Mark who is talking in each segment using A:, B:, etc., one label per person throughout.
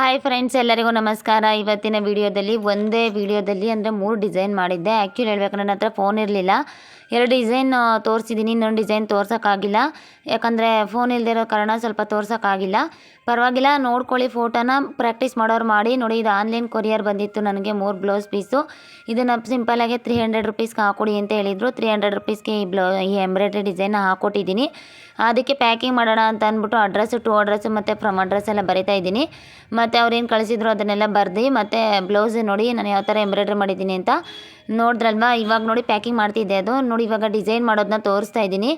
A: Hi friends ಎಲ್ಲರಿಗೂ ನಮಸ್ಕಾರ. ಇವತ್ತಿನ ವಿಡಿಯೋದಲ್ಲಿ ಒಂದೇ ವಿಡಿಯೋದಲ್ಲಿ ಅಂದರೆ ಮೂರು ಡಿಸೈನ್ ಮಾಡಿದ್ದೆ. ಆ್ಯಕ್ಚುಲಿ ಹೇಳ್ಬೇಕು ನನ್ನ ಹತ್ರ ಫೋನ್ ಇರಲಿಲ್ಲ. ಎರಡು ಡಿಸೈನ್ ತೋರಿಸಿದ್ದೀನಿ ಇನ್ನೊಂದು ಡಿಸೈನ್ ತೋರ್ಸೋಕ್ಕಾಗಿಲ್ಲ. ಯಾಕಂದರೆ ಫೋನ್ ಇಲ್ಲದಿರೋ ಕಾರಣ ಸ್ವಲ್ಪ ತೋರ್ಸೋಕ್ಕಾಗಿಲ್ಲ. ಪರವಾಗಿಲ್ಲ, ನೋಡ್ಕೊಳ್ಳಿ ಫೋಟೋನ ಪ್ರಾಕ್ಟೀಸ್ ಮಾಡೋರು ಮಾಡಿ. ನೋಡಿ, ಇದು ಆನ್ಲೈನ್ ಕೊರಿಯರ್ ಬಂದಿತ್ತು ನನಗೆ ಮೂರು ಬ್ಲೌಸ್ ಪೀಸು ಇದನ್ನು ಸಿಂಪಲಾಗಿ ತ್ರೀ ಹಂಡ್ರೆಡ್ ರುಪೀಸ್ಗೆ ಹಾಕೊಡಿ ಅಂತ ಹೇಳಿದರು. ತ್ರೀ ಹಂಡ್ರೆಡ್ ರುಪೀಸ್ಗೆ ಈ ಬ್ಲೌ ಈ ಎಂಬ್ರಾಯ್ಡ್ರಿ ಡಿಸೈನ್ ಹಾಕ್ಕೊಟ್ಟಿದ್ದೀನಿ ಅದಕ್ಕೆ ಪ್ಯಾಕಿಂಗ್ ಮಾಡೋಣ ಅಂತ ಅಂದ್ಬಿಟ್ಟು ಅಡ್ರೆಸ್ಸು ಟು ಅಡ್ರೆಸ್ಸು ಮತ್ತು ಫ್ರಮ್ ಅಡ್ರೆಸ್ ಎಲ್ಲ ಬರಿತಾ ಇದ್ದೀನಿ. ಮತ್ತು ಅವ್ರೇನು ಕಳಿಸಿದ್ರು ಅದನ್ನೆಲ್ಲ ಬರ್ದು, ಮತ್ತು ಬ್ಲೌಸ್ ನೋಡಿ ನಾನು ಯಾವ ಥರ ಎಂಬ್ರಾಯ್ಡ್ರಿ ಮಾಡಿದ್ದೀನಿ ಅಂತ ನೋಡಿದ್ರಲ್ವಾ? ಇವಾಗ ನೋಡಿ ಪ್ಯಾಕಿಂಗ್ ಮಾಡ್ತಿದ್ದೆ ಅದು. ನೋಡಿ ಇವಾಗ ಡಿಸೈನ್ ಮಾಡೋದನ್ನ ತೋರಿಸ್ತಾ ಇದ್ದೀನಿ.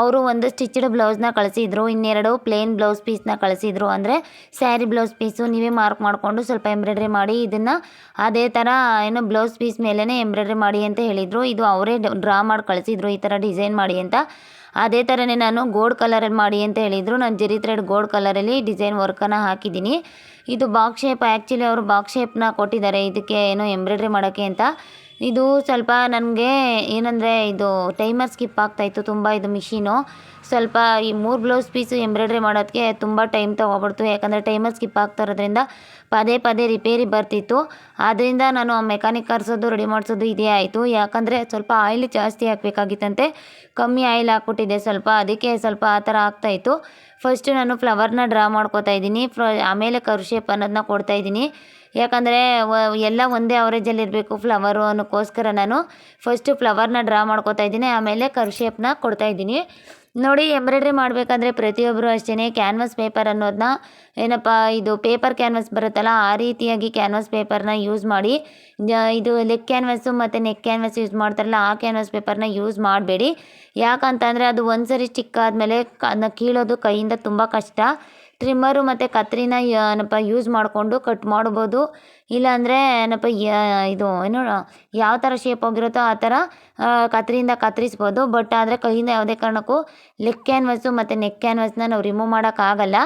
A: ಅವರು ಒಂದು ಸ್ಟಿಚ್ಡ್ ಬ್ಲೌಸ್ನ ಕಳಿಸಿದ್ರು, ಇನ್ನೆರಡು ಪ್ಲೇನ್ ಬ್ಲೌಸ್ ಪೀಸ್ನ ಕಳಿಸಿದ್ರು. ಅಂದರೆ ಸ್ಯಾರಿ ಬ್ಲೌಸ್ ಪೀಸು ನೀವೇ ಮಾರ್ಕ್ ಮಾಡಿಕೊಂಡು ಸ್ವಲ್ಪ ಎಂಬ್ರಾಯ್ಡ್ರಿ ಮಾಡಿ, ಇದನ್ನು ಅದೇ ಥರ ಏನು ಬ್ಲೌಸ್ ಪೀಸ್ ಮೇಲೇ ಎಂಬ್ರಾಯ್ಡ್ರಿ ಮಾಡಿ ಅಂತ ಹೇಳಿದರು. ಇದು ಅವರೇ ಡ್ರಾ ಮಾಡಿ ಕಳಿಸಿದ್ರು, ಈ ಥರ ಡಿಸೈನ್ ಮಾಡಿ ಅಂತ. ಅದೇ ಥರನೇ ನಾನು ಗೋಲ್ಡ್ ಕಲರಲ್ಲಿ ಮಾಡಿ ಅಂತ ಹೇಳಿದರು. ನಾನು ಜರಿ ಥ್ರೆಡ್ ಗೋಲ್ಡ್ ಕಲರಲ್ಲಿ ಡಿಸೈನ್ ವರ್ಕನ್ನು ಹಾಕಿದ್ದೀನಿ. ಇದು ಬಾಕ್ಸ್ ಶೇಪ್ ಆ್ಯಕ್ಚುಲಿ ಅವರು ಬಾಕ್ಸ್ ಶೇಪ್ನ ಕೊಟ್ಟಿದ್ದಾರೆ. ಇದಕ್ಕೆ ಏನೋ ಎಂಬ್ರಾಯ್ಡ್ರಿ ಮಾಡೋಕ್ಕೆ ಅಂತ. ಇದು ಸ್ವಲ್ಪ ನನಗೆ ಏನಂದರೆ ಇದು ಟೈಮರ್ ಸ್ಕಿಪ್ ಆಗ್ತಾಯಿತ್ತು ತುಂಬ ಇದು ಮಿಷಿನು ಸ್ವಲ್ಪ ಈ ಮೂರು ಬ್ಲೌಸ್ ಪೀಸು ಎಂಬ್ರಾಯ್ಡ್ರಿ ಮಾಡೋದಕ್ಕೆ ತುಂಬ ಟೈಮ್ ತೊಗೊಬಿಡ್ತು ಯಾಕಂದರೆ ಟೈಮರ್ ಸ್ಕಿಪ್ ಆಗ್ತಾ ಇರೋದ್ರಿಂದ ಪದೇ ಪದೇ ರಿಪೇರಿ ಬರ್ತಿತ್ತು. ಆದ್ದರಿಂದ ನಾನು ಮೆಕ್ಯಾನಿಕ್ ಕರೆಸೋದು ರೆಡಿ ಮಾಡಿಸೋದು ಇದೇ ಆಯಿತು. ಯಾಕಂದರೆ ಸ್ವಲ್ಪ ಆಯಿಲ್ ಜಾಸ್ತಿ ಹಾಕಬೇಕಾಗಿತ್ತಂತೆ. ಕಮ್ಮಿ ಆಯಿಲ್ ಹಾಕ್ಬಿಟ್ಟಿದೆ ಸ್ವಲ್ಪ. ಅದಕ್ಕೆ ಸ್ವಲ್ಪ ಆ ಥರ ಆಗ್ತಾಯಿತ್ತು ಫಸ್ಟ್ ನಾನು ಫ್ಲವರ್ನ ಡ್ರಾ ಮಾಡ್ಕೋತಾ ಇದ್ದೀನಿ. ಫ್ಲ ಆಮೇಲೆ ಕರು ಶೇಪ್ ಅನ್ನೋದನ್ನ ಕೊಡ್ತಾ ಇದ್ದೀನಿ. ಯಾಕಂದರೆ ಎಲ್ಲ ಒಂದೇ ಅವರೇಜಲ್ಲಿ ಇರಬೇಕು ಫ್ಲವರು ಅನ್ನೋಕ್ಕೋಸ್ಕರ ನಾನು. ಫಸ್ಟು ಫ್ಲವರ್ನ ಡ್ರಾ ಮಾಡ್ಕೋತಾ ಇದ್ದೀನಿ. ಆಮೇಲೆ ಕರು ಶೇಪ್ನ ಕೊಡ್ತಾ ಇದ್ದೀನಿ. ನೋಡಿ ಎಂಬ್ರಾಯ್ಡ್ರಿ ಮಾಡಬೇಕಾದ್ರೆ ಪ್ರತಿಯೊಬ್ಬರು ಅಷ್ಟೇ ಕ್ಯಾನ್ವಾಸ್ ಪೇಪರ್ ಅನ್ನೋದನ್ನ ಏನಪ್ಪ ಇದು ಪೇಪರ್ ಕ್ಯಾನ್ವಾಸ್ ಬರುತ್ತಲ್ಲ, ಆ ರೀತಿಯಾಗಿ ಕ್ಯಾನ್ವಾಸ್ ಪೇಪರ್ನ ಯೂಸ್ ಮಾಡಿ ಇದು ಲೆಗ್ ಕ್ಯಾನ್ವಾಸು ಮತ್ತು ನೆಕ್ ಕ್ಯಾನ್ವಾಸ್ ಯೂಸ್ ಮಾಡ್ತಾರಲ್ಲ, ಆ ಕ್ಯಾನ್ವಾಸ್ ಪೇಪರ್ನ ಯೂಸ್ ಮಾಡಬೇಡಿ. ಯಾಕಂತಂದರೆ ಅದು ಒಂದು ಸರಿ ಸ್ಟಿಕ್ ಆದಮೇಲೆ ಅದನ್ನ ಕೀಳೋದು ಕೈಯಿಂದ ತುಂಬ ಕಷ್ಟ. ಟ್ರಿಮ್ಮರು ಮತ್ತು ಕತ್ರಿನ ಏನಪ್ಪ ಯೂಸ್ ಮಾಡಿಕೊಂಡು ಕಟ್ ಮಾಡ್ಬೋದು. ಇಲ್ಲಾಂದರೆ ಏನಪ್ಪ ಇದು ಏನು, ಯಾವ ಥರ ಶೇಪ್ ಹೋಗಿರುತ್ತೋ ಆ ಥರ ಕತ್ರಿಯಿಂದ ಕತ್ತರಿಸ್ಬೋದು ಬಟ್ ಆದರೆ ಕೈಯಿಂದ ಯಾವುದೇ ಕಾರಣಕ್ಕೂ ಲೆಗ್ ಕ್ಯಾನ್ವಸ್ಸು ಮತ್ತು ನೆಕ್ ಕ್ಯಾನ್ವಸ್ನ ನಾವು ರಿಮೂವ್ ಮಾಡೋಕ್ಕಾಗಲ್ಲ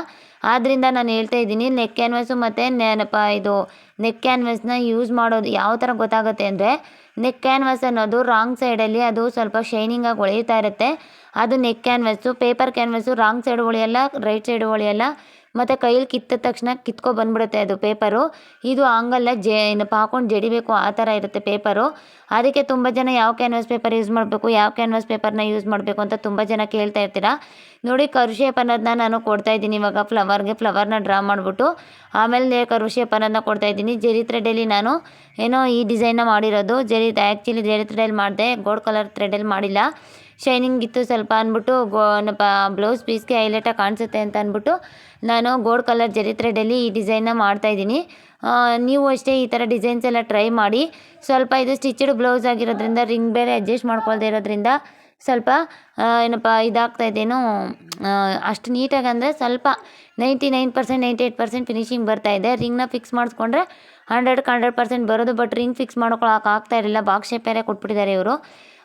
A: ಆದ್ದರಿಂದ ನಾನು ಹೇಳ್ತಾ ಇದ್ದೀನಿ ನೆಕ್ ಕ್ಯಾನ್ವಸ್ಸು ಮತ್ತು ಏನಪ್ಪ ಇದು ನೆಕ್ ಕ್ಯಾನ್ವಸ್ನ ಯೂಸ್ ಮಾಡೋದು ಯಾವ ಥರ ಗೊತ್ತಾಗುತ್ತೆ ಅಂದರೆ ನೆಕ್ ಕ್ಯಾನ್ವಾಸ್ ಅನ್ನೋದು ರಾಂಗ್ ಸೈಡಲ್ಲಿ ಅದು ಸ್ವಲ್ಪ ಶೈನಿಂಗಾಗಿ ಹೊಳೆಯುತ್ತಾ ಇರುತ್ತೆ. ಅದು neck canvas paper canvas wrong side ಹೊಳೆಯಲ್ಲ right side ಹೊಳೆಯಲ್ಲ. ಮತ್ತು ಕೈಯಲ್ಲಿ ಕಿತ್ತ ತಕ್ಷಣ ಕಿತ್ಕೊ ಬಂದ್ಬಿಡುತ್ತೆ ಅದು ಪೇಪರು. ಇದು ಹಂಗಲ್ಲ, ಜೆ, ಏನಪ್ಪ, ಹಾಕೊಂಡು ಜಡಿಬೇಕು ಆ ಥರ ಇರುತ್ತೆ ಪೇಪರು. ಅದಕ್ಕೆ ತುಂಬ ಜನ ಯಾವ ಕ್ಯಾನ್ವಾಸ್ ಪೇಪರ್ ಯೂಸ್ ಮಾಡಬೇಕು, ಯಾವ ಕ್ಯಾನ್ವಾಸ್ ಪೇಪರ್ನ ಯೂಸ್ ಮಾಡಬೇಕು ಅಂತ ತುಂಬ ಜನ ಕೇಳ್ತಾ ಇರ್ತೀರ. ನೋಡಿ ಕರು ಶೇಪ್ ಅನ್ನೋದನ್ನ ನಾನು ಕೊಡ್ತಾ ಇದ್ದೀನಿ ಇವಾಗ ಫ್ಲವರ್ಗೆ, ಫ್ಲವರ್ನ ಡ್ರಾ ಮಾಡಿಬಿಟ್ಟು. ಆಮೇಲೆ ಕರು ಶೇಪ್ ಅನ್ನೋದನ್ನ ಕೊಡ್ತಾ ಇದ್ದೀನಿ. ಜೆರಿ ಥ್ರೆಡಲ್ಲಿ ನಾನು ಏನೋ ಈ ಡಿಸೈನ್ನ ಮಾಡಿರೋದು. ಜೆರಿ ಆ್ಯಕ್ಚುಲಿ ಜೆರಿ ಥ್ರೆಡಲ್ಲಿ ಮಾಡಿದೆ, ಗೋಲ್ಡ್ ಕಲರ್ ಥ್ರೆಡಲ್ಲಿ ಮಾಡಿಲ್ಲ. ಶೈನಿಂಗ್ ಇತ್ತು ಸ್ವಲ್ಪ ಅಂದ್ಬಿಟ್ಟು ಗೋ ಬ್ಲೌಸ್ ಪೀಸ್ಗೆ ಹೈಲೈಟಾಗಿ ಕಾಣಿಸುತ್ತೆ ಅಂತ ಅಂದ್ಬಿಟ್ಟು ನಾನು ಗೋಲ್ಡ್ ಕಲರ್ ಜರಿ ಥ್ರೆಡಲ್ಲಿ ಈ ಡಿಸೈನ್ನ ಮಾಡ್ತಾಯಿದ್ದೀನಿ ನೀವು ಅಷ್ಟೇ ಈ ಥರ ಡಿಸೈನ್ಸ್ ಎಲ್ಲ ಟ್ರೈ ಮಾಡಿ. ಸ್ವಲ್ಪ ಇದು ಸ್ಟಿಚ್ಡ್ ಬ್ಲೌಸ್ ಆಗಿರೋದ್ರಿಂದ ರಿಂಗ್ ಬೇರೆ ಅಡ್ಜಸ್ಟ್ ಮಾಡ್ಕೊಳ್ದೇ ಇರೋದ್ರಿಂದ ಸ್ವಲ್ಪ ಏನಪ್ಪ ಇದಾಗ್ತಾಯಿದ್ದೇನೋ ಅಷ್ಟು ನೀಟಾಗಿ ಅಂದರೆ ಸ್ವಲ್ಪ ninety nine percent ninety eight percent finishing ಬರ್ತಾಯಿದೆ ರಿಂಗ್ನ ಫಿಕ್ಸ್ ಮಾಡಿಸ್ಕೊಂಡ್ರೆ ಹಂಡ್ರೆಡ್ಗೆ ಹಂಡ್ರೆಡ್ ಪರ್ಸೆಂಟ್ ಬರೋದು ಬಟ್ ರಿಂಗ್ ಫಿಕ್ಸ್ ಮಾಡ್ಕೊಳಕ್ಕೆ ಆಗ್ತಾ ಇರಲಿಲ್ಲ. ಬಾಕ್ಸ್ ಬೇರೆ ಕೊಟ್ಬಿಟ್ಟಿದ್ದಾರೆ ಇವರು.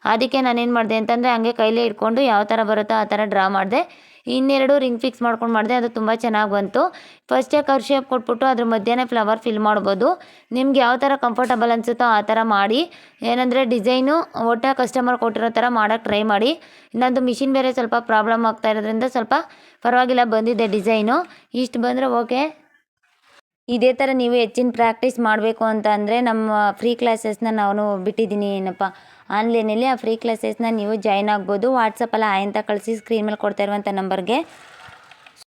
A: ಅದಕ್ಕೆ ನಾನೇನು ಮಾಡಿದೆ ಅಂತಂದರೆ ಹಂಗೆ ಕೈಲೇ ಇಟ್ಕೊಂಡು ಯಾವ ಥರ ಬರುತ್ತೋ ಆ ಥರ ಡ್ರಾ ಮಾಡಿದೆ. ಇನ್ನೆರಡು ರಿಂಗ್ ಫಿಕ್ಸ್ ಮಾಡ್ಕೊಂಡು ಮಾಡಿದೆ, ಅದು ತುಂಬ ಚೆನ್ನಾಗಿ ಬಂತು. ಫಸ್ಟೇ ಕರ್ ಶೇಪ್ ಕೊಟ್ಬಿಟ್ಟು ಅದ್ರ ಮಧ್ಯೆ ಫ್ಲವರ್ ಫಿಲ್ ಮಾಡ್ಬೋದು. ನಿಮ್ಗೆ ಯಾವ ಥರ ಕಂಫರ್ಟಬಲ್ ಅನಿಸುತ್ತೋ ಆ ಥರ ಮಾಡಿ. ಏನಂದರೆ ಡಿಸೈನು ಒಟ್ಟೆ ಕಸ್ಟಮರ್ ಕೊಟ್ಟಿರೋ ಥರ ಮಾಡೋಕ್ಕೆ ಟ್ರೈ ಮಾಡಿ. ಇನ್ನೊಂದು ಮಿಷಿನ್ ಬೇರೆ ಸ್ವಲ್ಪ ಪ್ರಾಬ್ಲಮ್ ಆಗ್ತಾ ಇರೋದ್ರಿಂದ ಸ್ವಲ್ಪ ಪರವಾಗಿಲ್ಲ, ಬಂದಿದೆ ಡಿಸೈನು ಇಷ್ಟು ಬಂದರೆ ಓಕೆ ಇದೇ ಥರ ನೀವು ಹೆಚ್ಚಿನ ಪ್ರಾಕ್ಟೀಸ್ ಮಾಡಬೇಕು ಅಂತ ನಮ್ಮ ಫ್ರೀ ಕ್ಲಾಸಸ್ನ ನಾನು ಬಿಟ್ಟಿದ್ದೀನಿ ಏನಪ್ಪ. ಆನ್ಲೈನಲ್ಲಿ ಆ ಫ್ರೀ ಕ್ಲಾಸಸ್ನ ನೀವು ಜಾಯ್ನ್ ಆಗ್ಬೋದು. ವಾಟ್ಸಪ್ಪಲ್ಲಿ ಆಯ್ ಅಂತ ಕಳಿಸಿ ಸ್ಕ್ರೀನ್ ಮೇಲೆ ಕೊಡ್ತಾ ಇರುವಂಥ ನಂಬರ್ಗೆ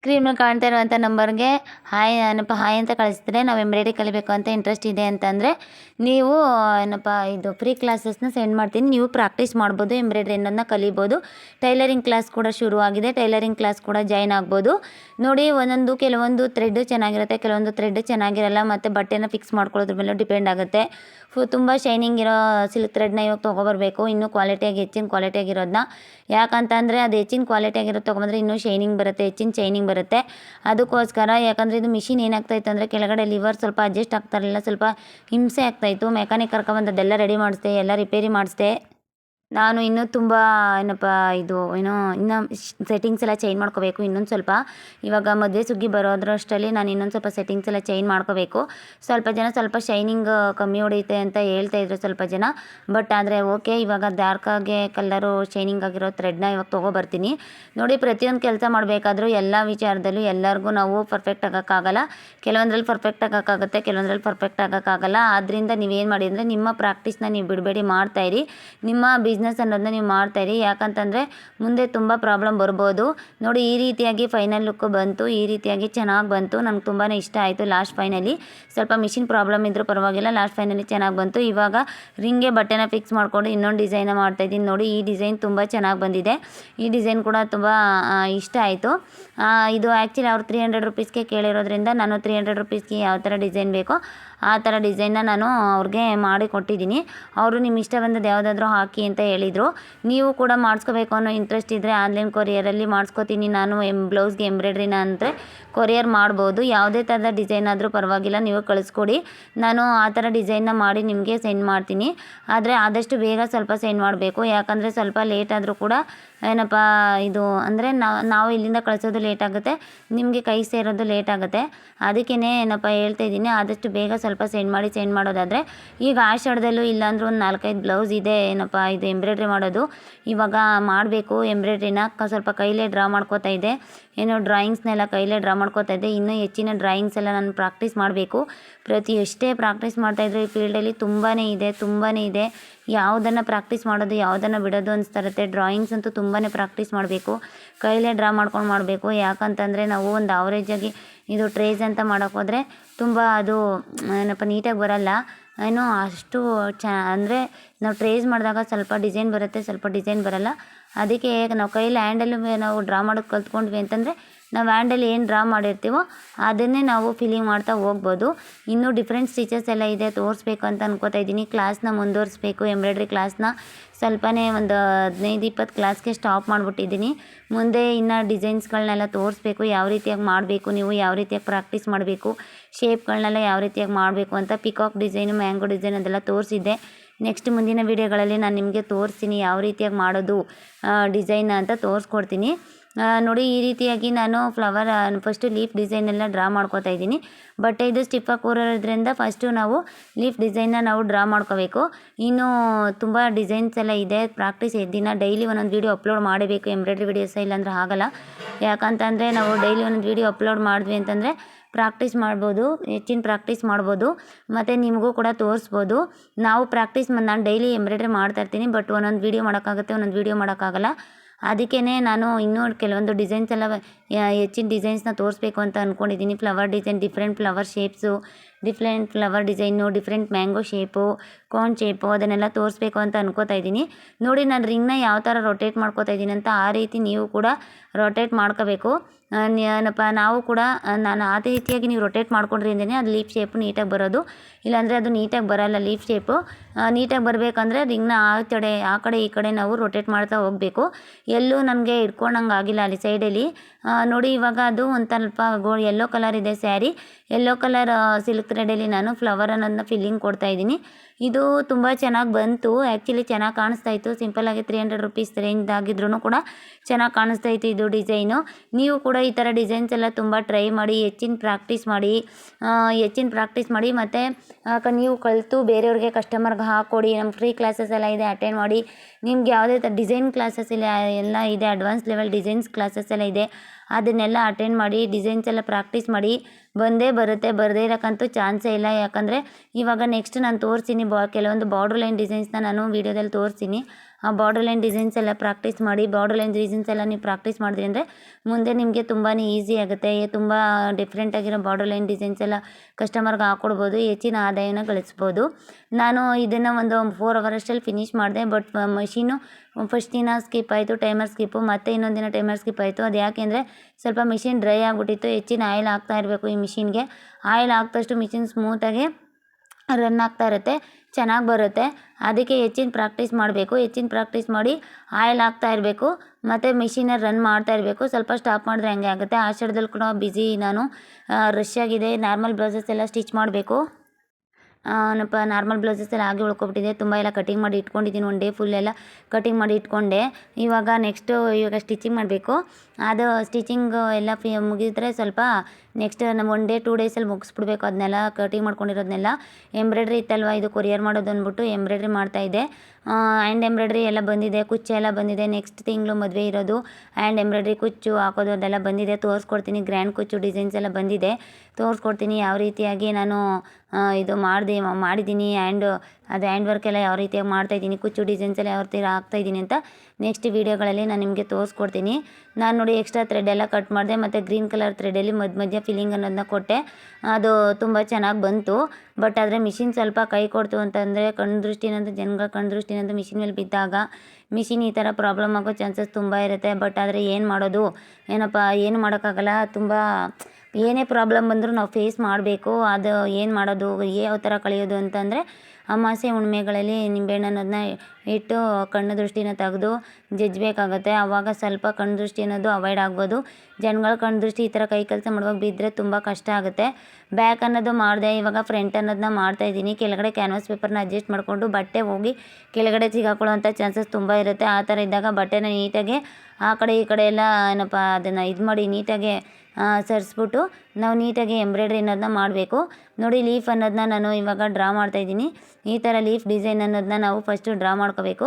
A: ಸ್ಕ್ರೀನ್ ಮೇಲೆ ಕಾಣ್ತಾ ಇರುವಂಥ ನಂಬರ್ಗೆ ಹಾಯ್ ಏನಪ್ಪ ಹಾಯ್ ಅಂತ ಕಳಿಸಿದ್ರೆ ನಾವು ಎಂಬ್ರಾಯ್ಡ್ರಿ ಕಲಿಬೇಕು ಅಂತ ಇಂಟ್ರೆಸ್ಟ್ ಇದೆ ಅಂತಂದರೆ ನೀವು, ಏನಪ್ಪ, ಇದು ಫ್ರೀ ಕ್ಲಾಸಸ್ನ ಸೆಂಡ್ ಮಾಡ್ತೀನಿ. ನೀವು ಪ್ರಾಕ್ಟೀಸ್ ಮಾಡ್ಬೋದು ಎಂಬ್ರಾಯ್ಡ್ರಿ ಅನ್ನೋದನ್ನ ಕಲಿಬೋದು. ಟೈಲರಿಂಗ್ ಕ್ಲಾಸ್ ಕೂಡ ಶುರುವಾಗಿದೆ. ಟೈಲರಿಂಗ್ ಕ್ಲಾಸ್ ಕೂಡ ಜಾಯ್ನ್ ಆಗ್ಬೋದು. ನೋಡಿ, ಒಂದೊಂದು, ಕೆಲವೊಂದು ಥ್ರೆಡ್ ಚೆನ್ನಾಗಿರುತ್ತೆ, ಕೆಲವೊಂದು ಥ್ರೆಡ್ ಚೆನ್ನಾಗಿರಲ್ಲ, ಮತ್ತು ಬಟ್ಟೆನ ಫಿಕ್ಸ್ ಮಾಡ್ಕೊಳ್ಳೋದ್ರ ಮೇಲೆ ಡಿಪೆಂಡ್ ಆಗುತ್ತೆ. ಫು ತುಂಬ ಶೈನಿಂಗ್ ಇರೋ ಸಿಲ್ಕ್ ಥ್ರೆಡ್ನ ಇವಾಗ ತೊಗೊಬರ್ಬೇಕು. ಇನ್ನೂ ಕ್ವಾಲಿಟಿಯಾಗಿ ಹೆಚ್ಚಿನ ಕ್ವಾಲಿಟಿಯಾಗಿರೋದನ್ನ ಯಾಕಂತಂದರೆ, ಅದು ಹೆಚ್ಚಿನ ಕ್ವಾಲಿಟಿಯಾಗಿರೋದು ತೊಗೊಂಬಂದ್ರೆ ಇನ್ನೂ ಶೈನಿಂಗ್ ಬರುತ್ತೆ, ಹೆಚ್ಚಿನ ಶೈನಿಂಗ್ ಅದಕ್ಕೋಸ್ಕರ ಯಾಕಂದರೆ ಇದು ಮಿಷಿನ್ ಏನಾಗ್ತಾಯಿತ್ತು ಅಂದರೆ ಕೆಳಗಡೆ ಲಿವರ್ ಸ್ವಲ್ಪ ಅಡ್ಜಸ್ಟ್ ಆಗ್ತಾ ಇರಲಿಲ್ಲ, ಸ್ವಲ್ಪ ಹಿಂಸೆ ಆಗ್ತಾಯಿತ್ತು ಮೆಕ್ಯಾನಿಕ್ ಕರ್ಕೊಂಬಂದು ಅದೆಲ್ಲ ರೆಡಿ ಮಾಡಿಸ್ದೆ, ಎಲ್ಲ ರಿಪೇರಿ ಮಾಡಿಸ್ದೆ. ನಾನು ಇನ್ನೂ ತುಂಬ ಏನಪ್ಪ ಇದು, ಏನೋ ಇನ್ನು ಸೆಟ್ಟಿಂಗ್ಸ್ ಎಲ್ಲ ಚೇಂಜ್ ಮಾಡ್ಕೋಬೇಕು ಇನ್ನೊಂದು ಸ್ವಲ್ಪ. ಇವಾಗ ಮದುವೆ ಸುಗ್ಗಿ ಬರೋದ್ರಷ್ಟರಲ್ಲಿ ನಾನು ಇನ್ನೊಂದು ಸ್ವಲ್ಪ ಸೆಟ್ಟಿಂಗ್ಸ್ ಎಲ್ಲ ಚೇಂಜ್ ಮಾಡ್ಕೋಬೇಕು. ಸ್ವಲ್ಪ ಜನ ಸ್ವಲ್ಪ ಶೈನಿಂಗ್ ಕಮ್ಮಿ ಹೊಡೆಯುತ್ತೆ ಅಂತ ಹೇಳ್ತಾ ಇದ್ರು ಸ್ವಲ್ಪ ಜನ. ಬಟ್ ಆದರೆ ಓಕೆ ಇವಾಗ ಡಾರ್ಕಾಗೆ ಕಲ್ಲರು ಶೈನಿಂಗ್ ಆಗಿರೋ ಥ್ರೆಡ್ನ ಇವಾಗ ತೊಗೊಬರ್ತೀನಿ ನೋಡಿ ಪ್ರತಿಯೊಂದು ಕೆಲಸ ಮಾಡಬೇಕಾದ್ರೂ ಎಲ್ಲ ವಿಚಾರದಲ್ಲೂ ಎಲ್ಲರಿಗೂ ನಾವು ಪರ್ಫೆಕ್ಟ್ ಆಗೋಕ್ಕಾಗಲ್ಲ ಕೆಲವೊಂದ್ರಲ್ಲಿ ಪರ್ಫೆಕ್ಟ್ ಆಗೋಕ್ಕಾಗುತ್ತೆ ಕೆಲವೊಂದ್ರಲ್ಲಿ ಪರ್ಫೆಕ್ಟ್ ಆಗೋಕ್ಕಾಗಲ್ಲ ಆದ್ದರಿಂದ ನೀವೇನು ಮಾಡಿ ಅಂದರೆ ನಿಮ್ಮ ಪ್ರಾಕ್ಟೀಸ್ನ ನೀವು ಬಿಡಬೇಡಿ ಮಾಡ್ತಾಯಿರಿ ನಿಮ್ಮ ಬಿಸ್ನೆಸ್ ಅನ್ನೋದನ್ನ ನೀವು ಮಾಡ್ತಾಯಿರಿ ಯಾಕಂತಂದರೆ ಮುಂದೆ ತುಂಬ ಪ್ರಾಬ್ಲಮ್ ಬರ್ಬೋದು. ನೋಡಿ, ಈ ರೀತಿಯಾಗಿ ಫೈನಲ್ ಲುಕ್ ಬಂತು, ಈ ರೀತಿಯಾಗಿ ಚೆನ್ನಾಗಿ ಬಂತು. ನಂಗೆ ತುಂಬಾ ಇಷ್ಟ ಆಯಿತು ಲಾಸ್ಟ್ ಫೈನಲಿ ಸ್ವಲ್ಪ ಮಿಷಿನ್ ಪ್ರಾಬ್ಲಮ್ ಇದ್ದರೂ ಪರವಾಗಿಲ್ಲ ಲಾಸ್ಟ್ ಫೈನಲಿ ಚೆನ್ನಾಗಿ ಬಂತು. ಇವಾಗ ರಿಂಗೆ ಬಟ್ಟೆನ ಫಿಕ್ಸ್ ಮಾಡಿಕೊಂಡು ಇನ್ನೊಂದು ಡಿಸೈನ ಮಾಡ್ತಾಯಿದ್ದೀನಿ ನೋಡಿ, ಈ ಡಿಸೈನ್ ತುಂಬ ಚೆನ್ನಾಗಿ ಬಂದಿದೆ. ಈ ಡಿಸೈನ್ ಕೂಡ ತುಂಬ ಇಷ್ಟ ಆಯಿತು. ಇದು ಆ್ಯಕ್ಚುಲಿ ಅವ್ರು ತ್ರೀ ಹಂಡ್ರೆಡ್ ರುಪೀಸ್ಗೆ ಕೇಳಿರೋದ್ರಿಂದ ನಾನು ತ್ರೀ ಹಂಡ್ರೆಡ್ ರುಪೀಸ್ಗೆ ಯಾವ ಥರ ಡಿಸೈನ್ ಬೇಕೋ ಆ ಥರ ಡಿಸೈನ್ನ ನಾನು ಅವ್ರಿಗೆ ಮಾಡಿ ಕೊಟ್ಟಿದ್ದೀನಿ. ಅವರು ನಿಮ್ಮ ಇಷ್ಟ ಬಂದದ್ದು ಯಾವುದಾದ್ರೂ ಹಾಕಿ ಅಂತ ಹೇಳಿದರು. ನೀವು ಕೂಡ ಮಾಡಿಸ್ಕೋಬೇಕು ಅನ್ನೋ ಇಂಟ್ರೆಸ್ಟ್ ಇದ್ದರೆ ಆನ್ಲೈನ್ ಕೊರಿಯರಲ್ಲಿ ಮಾಡಿಸ್ಕೋತೀನಿ. ನಾನು ಎಂ ಬ್ಲೌಸ್ಗೆ ಎಂಬ್ರಾಯ್ಡ್ರಿನ ಅಂದರೆ ಕೊರಿಯರ್ ಮಾಡ್ಬೋದು. ಯಾವುದೇ ಥರದ ಡಿಸೈನ್ ಆದರೂ ಪರವಾಗಿಲ್ಲ, ನೀವು ಕಳಿಸ್ಕೊಡಿ. ನಾನು ಆ ಥರ ಡಿಸೈನ್ನ ಮಾಡಿ ನಿಮಗೆ ಸೆಂಡ್ ಮಾಡ್ತೀನಿ. ಆದರೆ ಆದಷ್ಟು ಬೇಗ ಸ್ವಲ್ಪ ಸೆಂಡ್ ಮಾಡಬೇಕು. ಯಾಕಂದರೆ ಸ್ವಲ್ಪ ಲೇಟ್ ಆದರೂ ಕೂಡ ಏನಪ್ಪ ಇದು ಅಂದರೆ ನಾವು ನಾವು ಇಲ್ಲಿಂದ ಕಳಿಸೋದು ಲೇಟ್ ಆಗುತ್ತೆ, ನಿಮಗೆ ಕೈ ಸೇರೋದು ಲೇಟ್ ಆಗುತ್ತೆ. ಅದಕ್ಕೇ ಏನಪ್ಪ ಹೇಳ್ತಾ ಇದ್ದೀನಿ, ಆದಷ್ಟು ಬೇಗ ಸ್ವಲ್ಪ ಸೆಂಡ್ ಮಾಡಿ ಸೆಂಡ್ ಮಾಡೋದಾದರೆ, ಈಗ ಆಷಾಢದಲ್ಲೂ ಇಲ್ಲಾಂದ್ರೆ ಒಂದು ನಾಲ್ಕೈದು ಬ್ಲೌಸ್ ಇದೆ ಏನಪ್ಪ, ಇದು ಎಂಬ್ರಾಯ್ಡ್ರಿ ಮಾಡೋದು. ಇವಾಗ ಮಾಡಬೇಕು ಎಂಬ್ರಾಯ್ಡ್ರಿನ ಸ್ವಲ್ಪ ಕೈಲೇ ಡ್ರಾ ಮಾಡ್ಕೋತಾ ಇದೆ. ಏನೋ ಡ್ರಾಯಿಂಗ್ಸ್ನೆಲ್ಲ ಕೈಲೇ ಡ್ರಾ ಮಾಡ್ಕೋತಾ ಇದ್ದೆ ಇನ್ನೂ ಹೆಚ್ಚಿನ ಡ್ರಾಯಿಂಗ್ಸ್ ಎಲ್ಲ ನಾನು ಪ್ರಾಕ್ಟೀಸ್ ಮಾಡಬೇಕು. ಪ್ರತಿ ಎಷ್ಟೇ ಪ್ರಾಕ್ಟೀಸ್ ಮಾಡ್ತಾಯಿದ್ರು ಈ ಫೀಲ್ಡಲ್ಲಿ ತುಂಬಾ ಇದೆ ತುಂಬಾ ಇದೆ. ಯಾವುದನ್ನು ಪ್ರಾಕ್ಟೀಸ್ ಮಾಡೋದು, ಯಾವುದನ್ನು ಬಿಡೋದು ಅನಿಸ್ತಾ ಇರುತ್ತೆ ಡ್ರಾಯಿಂಗ್ಸ್ ಅಂತೂ ತುಂಬಾ ಪ್ರಾಕ್ಟೀಸ್ ಮಾಡಬೇಕು. ಕೈಲೇ ಡ್ರಾ ಮಾಡ್ಕೊಂಡು ಮಾಡಬೇಕು. ಯಾಕಂತಂದರೆ ನಾವು ಒಂದು ಆವ್ರೇಜಾಗಿ ಇದು ಟ್ರೇಸ್ ಅಂತ ಮಾಡೋಕ್ಕೋದ್ರೆ ತುಂಬ ಅದು, ಏನಪ್ಪ ನೀಟಾಗಿ ಬರಲ್ಲ. ಏನು ಅಷ್ಟು ಚ, ಅಂದರೆ ನಾವು ಟ್ರೇಸ್ ಮಾಡಿದಾಗ ಸ್ವಲ್ಪ ಡಿಸೈನ್ ಬರುತ್ತೆ, ಸ್ವಲ್ಪ ಡಿಸೈನ್ ಬರಲ್ಲ. ಅದಕ್ಕೆ ನಾವು ಕೈಲಿ ಹ್ಯಾಂಡಲ್ಲಿ ನಾವು ಡ್ರಾ ಮಾಡೋದು ಕಲ್ತ್ಕೊಂಡ್ವಿ ಅಂತಂದರೆ ನಾವು ಹ್ಯಾಂಡಲ್ಲಿ ಏನು ಡ್ರಾ ಮಾಡಿರ್ತೀವೋ ಅದನ್ನೇ ನಾವು ಫಿಲ್ಲಿಂಗ್ ಮಾಡ್ತಾ ಹೋಗ್ಬೋದು. ಇನ್ನೂ ಡಿಫ್ರೆಂಟ್ ಸ್ಟಿಚಸ್ ಎಲ್ಲ ಇದೆ, ತೋರಿಸ್ಬೇಕು ಅಂತ ಅನ್ಕೋತಾ ಇದ್ದೀನಿ. ಕ್ಲಾಸ್ನ ಮುಂದುವರಿಸ್ಬೇಕು ಎಂಬ್ರಾಯ್ಡ್ರಿ ಕ್ಲಾಸ್ನ ಸ್ವಲ್ಪನೇ ಒಂದು ಹದಿನೈದು, ಇಪ್ಪತ್ತು ಕ್ಲಾಸ್ಗೆ ಸ್ಟಾಪ್ ಮಾಡಿಬಿಟ್ಟಿದ್ದೀನಿ. ಮುಂದೆ ಇನ್ನು ಡಿಸೈನ್ಸ್ಗಳನ್ನೆಲ್ಲ ತೋರಿಸ್ಬೇಕು, ಯಾವ ರೀತಿಯಾಗಿ ಮಾಡಬೇಕು ನೀವು, ಯಾವ ರೀತಿಯಾಗಿ ಪ್ರಾಕ್ಟೀಸ್ ಮಾಡಬೇಕು ಶೇಪ್ಗಳನ್ನೆಲ್ಲ ಯಾವ ರೀತಿಯಾಗಿ ಮಾಡಬೇಕು ಅಂತ ಪಿಕಾಕ್ ಡಿಸೈನು ಮ್ಯಾಂಗೋ ಡಿಸೈನ್ ಅದೆಲ್ಲ ತೋರಿಸಿದ್ದೆ. ನೆಕ್ಸ್ಟ್ ಮುಂದಿನ ವೀಡಿಯೋಗಳಲ್ಲಿ ನಾನು ನಿಮಗೆ ತೋರಿಸ್ತೀನಿ, ಯಾವ ರೀತಿಯಾಗಿ ಮಾಡೋದು ಡಿಸೈನ್ ಅಂತ ತೋರಿಸ್ಕೊಡ್ತೀನಿ. ನೋಡಿ, ಈ ರೀತಿಯಾಗಿ ನಾನು ಫ್ಲವರ್ ಫಸ್ಟು ಲೀಫ್ ಡಿಸೈನ್ ಎಲ್ಲ ಡ್ರಾ ಮಾಡ್ಕೋತಾ ಇದ್ದೀನಿ. ಬಟ್ ಇದು ಸ್ಟಿಫಾಗಿ ಕೂರೋದ್ರಿಂದ ಫಸ್ಟು ನಾವು ಲೀಫ್ ಡಿಸೈನ್ನ ನಾವು ಡ್ರಾ ಮಾಡ್ಕೋಬೇಕು. ಇನ್ನೂ ತುಂಬ ಡಿಸೈನ್ಸ್ ಎಲ್ಲ ಇದೆ. ಪ್ರಾಕ್ಟೀಸ್ ದಿನ. ಡೈಲಿ ಒಂದೊಂದು ವೀಡಿಯೋ ಅಪ್ಲೋಡ್ ಮಾಡಬೇಕು. ಎಂಬ್ರಾಯ್ಡ್ರಿ ವೀಡಿಯೋಸ್ ಇಲ್ಲಾಂದ್ರೆ ಆಗಲ್ಲ. ಯಾಕಂತಂದರೆ ನಾವು ಡೈಲಿ ಒಂದೊಂದು ವೀಡಿಯೋ ಅಪ್ಲೋಡ್ ಮಾಡಿದ್ವಿ ಅಂತಂದರೆ ಪ್ರಾಕ್ಟೀಸ್ ಮಾಡ್ಬೋದು. ಹೆಚ್ಚಿನ ಪ್ರಾಕ್ಟೀಸ್ ಮಾಡ್ಬೋದು. ಮತ್ತು ನಿಮಗೂ ಕೂಡ ತೋರಿಸ್ಬೋದು. ನಾವು ಪ್ರಾಕ್ಟೀಸ್ ನಾನು ಡೈಲಿ ಎಂಬ್ರಾಯ್ಡ್ರಿ ಮಾಡ್ತಾ ಇರ್ತೀನಿ. ಬಟ್ ಒಂದೊಂದು ವೀಡಿಯೋ ಮಾಡೋಕ್ಕಾಗುತ್ತೆ, ಒಂದೊಂದು ವೀಡಿಯೋ ಮಾಡೋಕ್ಕಾಗಲ್ಲ. ಅದಕ್ಕೇ ನಾನು ಇನ್ನೂ ಕೆಲವೊಂದು ಡಿಸೈನ್ಸ್ ಎಲ್ಲ ಹೆಚ್ಚಿನ ಡಿಸೈನ್ಸ್ನ ತೋರಿಸ್ಬೇಕು ಅಂತ ಅಂದ್ಕೊಂಡಿದ್ದೀನಿ flower design different flower shapes different flower design different mango shape cone shape ಅದನ್ನೆಲ್ಲ ತೋರಿಸ್ಬೇಕು ಅಂತ ಅನ್ಕೋತಾ ಇದ್ದೀನಿ ನೋಡಿ, ನಾನು ರಿಂಗ್ನ ಯಾವ ಥರ ರೊಟೇಟ್ ಮಾಡ್ಕೋತಾ ಇದ್ದೀನಿ ಅಂತ ಆ ರೀತಿ ನೀವು ಕೂಡ ರೊಟೇಟ್ ಮಾಡ್ಕೋಬೇಕು. ಏನಪ್ಪ, ನಾವು ಕೂಡ ನಾನು ಆ ರೀತಿಯಾಗಿ ನೀವು ರೊಟೇಟ್ ಮಾಡ್ಕೊಂಡ್ರಿಂದನೇ ಅದು ಲೀಫ್ ಶೇಪ್ ನೀಟಾಗಿ ಬರೋದು. ಇಲ್ಲಾಂದರೆ ಅದು ನೀಟಾಗಿ ಬರೋಲ್ಲ ಲೀಫ್ ಶೇಪು ನೀಟಾಗಿ ಬರಬೇಕಂದ್ರೆ ರಿಂಗ್ನ ಆ ಕಡೆ ಆ ಕಡೆ, ಈ ಕಡೆ ನಾವು ರೊಟೇಟ್ ಮಾಡ್ತಾ ಹೋಗಬೇಕು. ಎಲ್ಲೂ ನನಗೆ ಇಟ್ಕೊಂಡಂಗೆ ಆಗಿಲ್ಲ ಅಲ್ಲಿ ಸೈಡಲ್ಲಿ ನೋಡಿ, ಇವಾಗ ಅದು ಒಂದು ಸ್ವಲ್ಪ ಗೋ ಯೆಲ್ಲೋ ಕಲರ್ ಇದೆ ಸ್ಯಾರಿ ಯೆಲ್ಲೋ ಕಲರ್ ಸಿಲ್ಕ್ ಥ್ರೆಡಲ್ಲಿ ನಾನು ಫ್ಲವರ್ ಅನ್ನೋದನ್ನ ಫಿಲ್ಲಿಂಗ್ ಕೊಡ್ತಾ ಇದ್ದೀನಿ. ಇದು ತುಂಬ ಚೆನ್ನಾಗಿ ಬಂತು. ಆ್ಯಕ್ಚುಲಿ ಚೆನ್ನಾಗಿ ಕಾಣಿಸ್ತಾ ಇತ್ತು. ಸಿಂಪಲ್ಲಾಗಿ ತ್ರೀ ಹಂಡ್ರೆಡ್ ರುಪೀಸ್ ರೇಂಜ್ ಆಗಿದ್ರೂ ಕೂಡ ಚೆನ್ನಾಗಿ ಕಾಣಿಸ್ತಾ ಇತ್ತು ಇದು ಡಿಸೈನು. ನೀವು ಕೂಡ ಈ ಥರ ಡಿಸೈನ್ಸ್ ಎಲ್ಲ ತುಂಬ ಟ್ರೈ ಮಾಡಿ, ಹೆಚ್ಚಿನ ಪ್ರಾಕ್ಟೀಸ್ ಮಾಡಿ ಹೆಚ್ಚಿನ ಪ್ರಾಕ್ಟೀಸ್ ಮಾಡಿ ಮತ್ತು ನೀವು ಕಲಿತು ಬೇರೆಯವ್ರಿಗೆ ಕಸ್ಟಮರ್ಗೆ ಹಾಕ್ಕೊಡಿ ನಮ್ಮ ಫ್ರೀ ಕ್ಲಾಸಸ್ ಎಲ್ಲ ಇದೆ ಅಟೆಂಡ್ ಮಾಡಿ. ನಿಮ್ಗೆ ಯಾವುದೇ ಥರ ಡಿಸೈನ್ ಕ್ಲಾಸಸ್ ಇಲ್ಲ, ಎಲ್ಲ ಇದೆ ಅಡ್ವಾನ್ಸ್ ಲೆವೆಲ್ ಡಿಸೈನ್ಸ್ ಕ್ಲಾಸಸ್ ಎಲ್ಲ ಇದೆ. ಅದನ್ನೆಲ್ಲ ಅಟೆಂಡ್ ಮಾಡಿ ಡಿಸೈನ್ಸ್ ಎಲ್ಲ ಪ್ರಾಕ್ಟೀಸ್ ಮಾಡಿ. ಬಂದೇ ಬರುತ್ತೆ, ಬರದೇ ಇರೋಕ್ಕಂತೂ ಚಾನ್ಸೇ ಇಲ್ಲ. ಯಾಕಂದರೆ ಇವಾಗ ನೆಕ್ಸ್ಟ್ ನಾನು ತೋರಿಸ್ತೀನಿ ಬಾ, ಕೆಲವೊಂದು ಬಾರ್ಡ್ರ್ ಲೈನ್ ಡಿಸೈನ್ಸ್ನ ನಾನು ವೀಡಿಯೋದಲ್ಲಿ ತೋರಿಸ್ತೀನಿ ಆ ಬಾರ್ಡರ್ ಲೈನ್ ಡಿಸೈನ್ಸ್ ಎಲ್ಲ ಪ್ರಾಕ್ಟೀಸ್ ಮಾಡಿ ಬಾರ್ಡರ್ ಲೈನ್ ಡಿಸೈನ್ಸ್ ಎಲ್ಲ ನೀವು ಪ್ರಾಕ್ಟೀಸ್ ಮಾಡಿದ್ರಿ ಅಂದರೆ ಮುಂದೆ ನಿಮಗೆ ತುಂಬಾ ಈಸಿ ಆಗುತ್ತೆ. ತುಂಬ ಡಿಫ್ರೆಂಟ್ ಆಗಿರೋ ಬಾರ್ಡರ್ ಲೈನ್ ಡಿಸೈನ್ಸ್ ಎಲ್ಲ ಕಸ್ಟಮರ್ಗೆ ಹಾಕ್ಕೊಡ್ಬೋದು ಹೆಚ್ಚಿನ ಆದಾಯನ ಗಳಿಸ್ಬೋದು. ನಾನು ಇದನ್ನು ಒಂದು ಫೋರ್ ಅವರಷ್ಟಲ್ಲಿ ಫಿನಿಶ್ ಮಾಡಿದೆ ಬಟ್ ಮಷೀನು ಫಸ್ಟ್ ದಿನ ಸ್ಕಿಪ್ ಆಯಿತು ಟೈಮರ್ ಸ್ಕಿಪ್ಪು ಮತ್ತೆ ಇನ್ನೊಂದು ದಿನ ಟೈಮರ್ ಸ್ಕಿಪ್ ಆಯಿತು. ಅದು ಯಾಕೆಂದರೆ ಸ್ವಲ್ಪ ಮಿಷಿನ್ ಡ್ರೈ ಆಗಿಬಿಟ್ಟಿತ್ತು, ಹೆಚ್ಚಿನ ಆಯಿಲ್ ಹಾಕ್ತಾ ಇರಬೇಕು ಈ ಮಿಷಿನ್ಗೆ ಆಯಿಲ್ ಹಾಕ್ದಷ್ಟು ಮಿಷಿನ್ ಸ್ಮೂತಾಗಿ ರನ್ ಆಗ್ತಾ ಇರುತ್ತೆ, ಚೆನ್ನಾಗಿ ಬರುತ್ತೆ. ಅದಕ್ಕೆ ಹೆಚ್ಚಿನ ಪ್ರಾಕ್ಟೀಸ್ ಮಾಡಬೇಕು. ಹೆಚ್ಚಿನ ಪ್ರಾಕ್ಟೀಸ್ ಮಾಡಿ ಆಯಿಲ್ ಹಾಕ್ತಾ ಇರಬೇಕು. ಮತ್ತು ಮಿಷಿನಲ್ಲಿ ರನ್ ಮಾಡ್ತಾ ಇರಬೇಕು. ಸ್ವಲ್ಪ ಸ್ಟಾಪ್ ಮಾಡಿದ್ರೆ ಹಂಗೆ ಆಗುತ್ತೆ. ಆಷಾಢದಲ್ಲಿ ಕೂಡ ಬ್ಯುಸಿ ನಾನು ರಶ್ ಆಗಿದೆ. ನಾರ್ಮಲ್ ಬ್ಲೌಸಸ್ ಎಲ್ಲ ಸ್ಟಿಚ್ ಮಾಡಬೇಕು. ಏನಪ್ಪ, ನಾರ್ಮಲ್ ಬ್ಲೌಸಸ್ ಎಲ್ಲ ಹಾಗೆ ಉಳ್ಕೊಬಿಟ್ಟಿದೆ. ತುಂಬ ಎಲ್ಲ ಕಟಿಂಗ್ ಮಾಡಿ ಇಟ್ಕೊಂಡಿದ್ದೀನಿ. ಒನ್ ಡೇ ಫುಲ್ ಎಲ್ಲ ಕಟಿಂಗ್ ಮಾಡಿ ಇಟ್ಕೊಂಡೆ. ಇವಾಗ ನೆಕ್ಸ್ಟು ಇವಾಗ ಸ್ಟಿಚಿಂಗ್ ಮಾಡಬೇಕು. ಅದು ಸ್ಟಿಚಿಂಗ್ ಎಲ್ಲ ಫಿ ಮುಗಿದ್ರೆ ಸ್ವಲ್ಪ ನೆಕ್ಸ್ಟ್ ನಮ್ಮ ಒನ್ ಡೇ ಟೂ ಡೇಸಲ್ಲಿ ಮುಗಿಸ್ಬಿಡ್ಬೇಕು. ಅದನ್ನೆಲ್ಲ ಕಟಿಂಗ್ ಮಾಡ್ಕೊಂಡಿರೋದನ್ನೆಲ್ಲ ಎಂಬ್ರಾಯ್ಡ್ರಿ ಇತ್ತಲ್ವ, ಇದು ಕೊರಿಯರ್ ಮಾಡೋದು ಅಂದ್ಬಿಟ್ಟು ಎಂಬ್ರಾಯ್ಡ್ರಿ ಮಾಡ್ತಾಯಿದ್ದೆ ಆ್ಯಂಡ್ ಎಂಬ್ರಾಯ್ಡ್ರಿ ಎಲ್ಲ ಬಂದಿದೆ, ಕುಚ್ಚು ಎಲ್ಲ ಬಂದಿದೆ. ನೆಕ್ಸ್ಟ್ ತಿಂಗಳು ಮದುವೆ ಇರೋದು ಆ್ಯಂಡ್ ಎಂಬ್ರಾಯ್ಡ್ರಿ ಕುಚ್ಚು ಹಾಕೋದು ಅದೆಲ್ಲ ಬಂದಿದೆ. ತೋರಿಸ್ಕೊಡ್ತೀನಿ ಗ್ರ್ಯಾಂಡ್ ಕುಚ್ಚು ಡಿಸೈನ್ಸ್ ಎಲ್ಲ ಬಂದಿದೆ. ತೋರಿಸ್ಕೊಡ್ತೀನಿ, ಯಾವ ರೀತಿಯಾಗಿ ನಾನು ಇದು ಮಾಡಿದೆ, ಮಾಡಿದ್ದೀನಿ. ಆ್ಯಂಡ್ ಅದು ಹ್ಯಾಂಡ್ ವರ್ಕ್ ಎಲ್ಲ ಯಾವ ರೀತಿಯಾಗಿ ಮಾಡ್ತಾಯಿದ್ದೀನಿ ಕುಚ್ಚು ಡಿಸೈನ್ಸ್ ಎಲ್ಲ ಯಾವ ರೀತಿ ಹಾಕ್ತಾಯಿದ್ದೀನಿ ಅಂತ ನೆಕ್ಸ್ಟ್ ವೀಡಿಯೋಗಳಲ್ಲಿ ನಾನು ನಿಮಗೆ ತೋರಿಸ್ಕೊಡ್ತೀನಿ. ನಾನು ನೋಡಿ ಎಕ್ಸ್ಟ್ರಾ ಥ್ರೆಡ್ ಎಲ್ಲ ಕಟ್ ಮಾಡಿದೆ, ಮತ್ತು ಗ್ರೀನ್ ಕಲರ್ ಥ್ರೆಡಲ್ಲಿ ಮಧ್ಯ ಮಧ್ಯ ಫಿಲ್ಲಿಂಗ್ ಅನ್ನೋದನ್ನ ಕೊಟ್ಟೆ. ಅದು ತುಂಬ ಚೆನ್ನಾಗಿ ಬಂತು. ಬಟ್ ಆದರೆ ಮಿಷಿನ್ ಸ್ವಲ್ಪ ಕೈ ಕೊಡ್ತು ಅಂತಂದರೆ ಕಣ್ಣು ದೃಷ್ಟಿನಂತ ಜನಗಳ ಕಣ್ಣು ದೃಷ್ಟಿನಂತ ಮಿಷಿನ್ ಮೇಲೆ ಬಿದ್ದಾಗ ಮಿಷಿನ್ ಈ ಥರ ಪ್ರಾಬ್ಲಮ್ ಆಗೋ ಚಾನ್ಸಸ್ ತುಂಬ ಇರುತ್ತೆ. ಬಟ್ ಆದರೆ ಏನು ಮಾಡೋದು? ಏನಪ್ಪ, ಏನು ಮಾಡೋಕ್ಕಾಗಲ್ಲ? ತುಂಬ ಏನೇ ಪ್ರಾಬ್ಲಮ್ ಬಂದರೂ ನಾವು ಫೇಸ್ ಮಾಡಬೇಕು. ಅದು ಏನು ಮಾಡೋದು? ಯಾವ ಥರ ಕಳೆಯೋದು ಅಂತಂದರೆ ಅಮಾವಾಸ್ಯೆ ಹುಣ್ಮೆಗಳಲ್ಲಿ ನಿಂಬೆಹಣ್ಣು ಅನ್ನೋದನ್ನ ಇಟ್ಟು ಕಣ್ಣು ದೃಷ್ಟಿನ ತೆಗೆದು ಜಜ್ಜಬೇಕಾಗತ್ತೆ. ಆವಾಗ ಸ್ವಲ್ಪ ಕಣ್ಣು ದೃಷ್ಟಿ ಅನ್ನೋದು ಅವಾಯ್ಡ್ ಆಗ್ಬೋದು. ಜನಗಳ ಕಣ್ಣು ದೃಷ್ಟಿ ಈ ಥರ ಕೈ ಕೆಲಸ ಮಾಡುವಾಗ ಬಿದ್ದರೆ ತುಂಬ ಕಷ್ಟ ಆಗುತ್ತೆ. ಬ್ಯಾಕ್ ಅನ್ನೋದು ಮಾಡಿದೆ, ಇವಾಗ ಫ್ರಂಟ್ ಅನ್ನೋದನ್ನ ಮಾಡ್ತಾಯಿದ್ದೀನಿ ಕೆಳಗಡೆ ಕ್ಯಾನ್ವಾಸ್ ಪೇಪರ್ನ ಅಡ್ಜಸ್ಟ್ ಮಾಡಿಕೊಂಡು ಬಟ್ಟೆ ಹೋಗಿ ಕೆಳಗಡೆ ಸಿಗಾಕೊಳ್ಳೋವಂಥ ಚಾನ್ಸಸ್ ತುಂಬ ಇರುತ್ತೆ. ಆ ಥರ ಇದ್ದಾಗ ಬಟ್ಟೆನ ನೀಟಾಗಿ ಆ ಕಡೆ ಈ ಕಡೆ ಎಲ್ಲ ಏನಪ್ಪ ಅದನ್ನು ಇದು ಮಾಡಿ ನೀಟಾಗಿ ಸರಿಸ್ಬಿಟ್ಟು ನಾವು ನೀಟಾಗಿ ಎಂಬ್ರಾಯ್ಡ್ರಿ ಅನ್ನೋದನ್ನ ಮಾಡಬೇಕು. ನೋಡಿ, ಲೀಫ್ ಅನ್ನೋದನ್ನ ನಾನು ಇವಾಗ ಡ್ರಾ ಮಾಡ್ತಾಯಿದ್ದೀನಿ ಈ ಥರ ಲೀಫ್ ಡಿಸೈನ್ ಅನ್ನೋದನ್ನ ನಾವು ಫಸ್ಟು ಡ್ರಾ ಮಾಡ್ಕೋಬೇಕು.